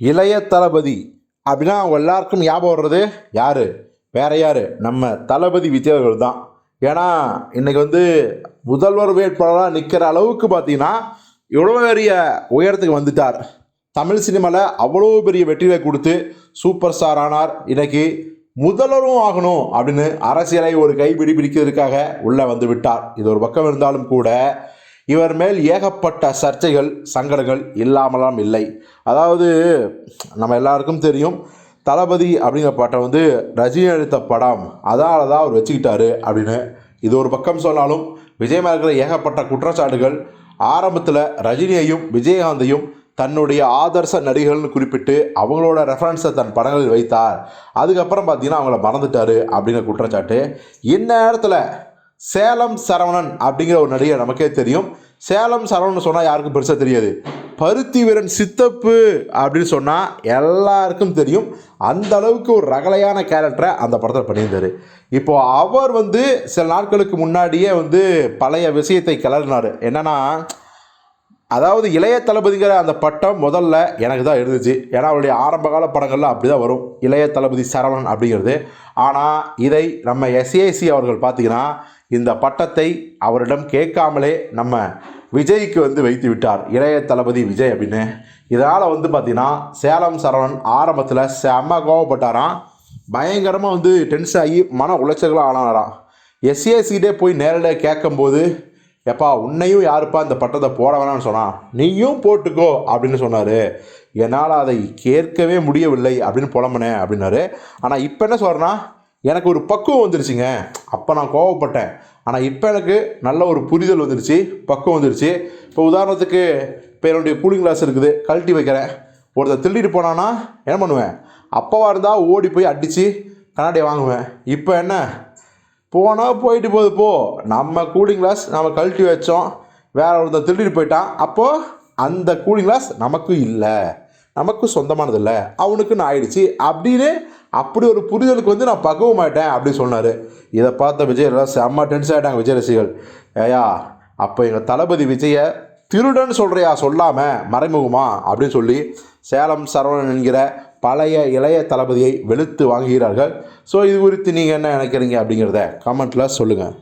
இளைய தளபதி அப்படின்னா அவங்க எல்லாருக்கும் ஞாபகம் வர்றது யார்? வேற யார்? நம்ம தளபதி விஜய் அவர்கள் தான். ஏன்னா இன்றைக்கி வந்து முதல்வர் வேட்பாளராக நிற்கிற அளவுக்கு பார்த்தீங்கன்னா இவ்வளோ பெரிய உயரத்துக்கு வந்துட்டார். தமிழ் சினிமாவில் அவ்வளோ பெரிய வெற்றியை கொடுத்து சூப்பர் ஸ்டார் ஆனார். இன்றைக்கி முதல்வரும் ஆகணும் அப்படின்னு அரசியலை ஒரு கைப்பிடி பிடிக்கிறதுக்காக உள்ளே வந்து விட்டார். இது ஒரு பக்கம் இருந்தாலும் கூட இவர் மேல் ஏகப்பட்ட சர்ச்சைகள் சங்கடங்கள் இல்லாமலாம் இல்லை. அதாவது நம்ம எல்லாருக்கும் தெரியும் தளபதி அப்படிங்கிற பாட்டை வந்து ரஜினி எடுத்த படம் அதனால தான் அவர் வச்சுக்கிட்டாரு அப்படின்னு இது ஒரு பக்கம் சொன்னாலும் விஜய் இருக்கிற ஏகப்பட்ட குற்றச்சாட்டுகள் ஆரம்பத்தில் ரஜினியையும் விஜயகாந்தையும் தன்னுடைய ஆதர்ச நடிகர்கள்னு குறிப்பிட்டு அவங்களோட ரெஃபரன்ஸை தன் படங்களில் வைத்தார். அதுக்கப்புறம் பார்த்தீங்கன்னா அவங்கள மறந்துட்டார் அப்படிங்கிற குற்றச்சாட்டு. இந்நேரத்தில் சேலம் சரவணன் அப்படிங்கிற ஒரு நடிகர் நமக்கே தெரியும். சேலம் சரவணன் சொன்னால் யாருக்கும் பெருசாக தெரியாது. பருத்தி வீரன் சித்தப்பு அப்படின்னு சொன்னால் எல்லாருக்கும் தெரியும். அந்த அளவுக்கு ஒரு ரகலையான கேரக்டரை அந்த படத்தில் பண்ணியிருந்தார். இப்போது அவர் வந்து சில நாட்களுக்கு முன்னாடியே வந்து பழைய விஷயத்தை கிளறினார். என்னென்னா அதாவது இளைய தளபதிங்கிற அந்த பட்டம் முதல்ல எனக்கு தான் இருந்துச்சு. ஏன்னா அவருடைய ஆரம்பகால படங்கள்லாம் அப்படி தான் வரும். இளைய தளபதி சரவணன் அப்படிங்கிறது. ஆனால் இதை நம்ம எஸ்ஏசி அவர்கள் பார்த்தீங்கன்னா இந்த பட்டத்தை அவரிடம் கேட்காமலே நம்ம விஜய்க்கு வந்து வைத்து விட்டார். இளைய தளபதி விஜய் அப்படின்னு. இதனால் வந்து பார்த்திங்கன்னா சேலம் சரவணன் ஆரம்பத்தில் செம்ம கோவப்பட்டாராம். பயங்கரமாக வந்து டென்ஸ் ஆகி மன உளைச்சல்களாக ஆனாராம். எஸ்ஏசிகிட்டே போய் நேரடியாக கேட்கும்போது எப்பா உன்னையும் யாருப்பா இந்த பட்டத்தை போட வேணாம்னு சொன்னான். நீயும் போட்டுக்கோ அப்படின்னு சொன்னார். என்னால் அதை கேட்கவே முடியவில்லை அப்படின்னு புலம்புனேன் அப்படின்னாரு. ஆனால் இப்போ என்ன சொல்கிறேன்னா எனக்கு ஒரு பக்குவம் வந்துருச்சுங்க. அப்போ நான் கோவப்பட்டேன். ஆனால் இப்போ எனக்கு நல்ல ஒரு புரிதல் வந்துருச்சு பக்குவம் வந்துருச்சு. இப்போ உதாரணத்துக்கு இப்போ என்னுடைய கூலிங் கிளாஸ் இருக்குது கழட்டி வைக்கிறேன். ஒருத்தர் திருடிட்டு போனான்னா என்ன பண்ணுவேன்? அப்போவா இருந்தால் ஓடி போய் அடித்து கண்ணாடியை வாங்குவேன். இப்போ என்ன? போனால் போயிட்டு போகுது போ. நம்ம கூலிங் கிளாஸ் நம்ம கழட்டி வச்சோம். வேற ஒருத்தர் திருடிட்டு போயிட்டான். அப்போது அந்த கூலிங் கிளாஸ் நமக்கு இல்லை. நமக்கு சொந்தமானது இல்லை அவனுக்குன்னு ஆயிடுச்சு. அப்படின்னு அப்படி ஒரு புரிதலுக்கு வந்து நான் பக்குவமாயிட்டேன் அப்படின்னு சொன்னார். இதை பார்த்த விஜய் எல்லாம் செம்ம டென்ஸ் ஆகிட்டாங்க விஜய் ரசிகர்கள். ஏயா அப்போ எங்கள் தளபதி விஜயை திருடன் சொல்கிறியா சொல்லாமல் மறைமுகமா? அப்படின்னு சொல்லி சேலம் சரவணன் என்கிற பழைய இளைய தளபதியை வெளுத்து வாங்குகிறார்கள். ஸோ இது குறித்து நீங்கள் என்ன நினைக்கிறீங்க அப்படிங்கிறத கமெண்ட்டில் சொல்லுங்கள்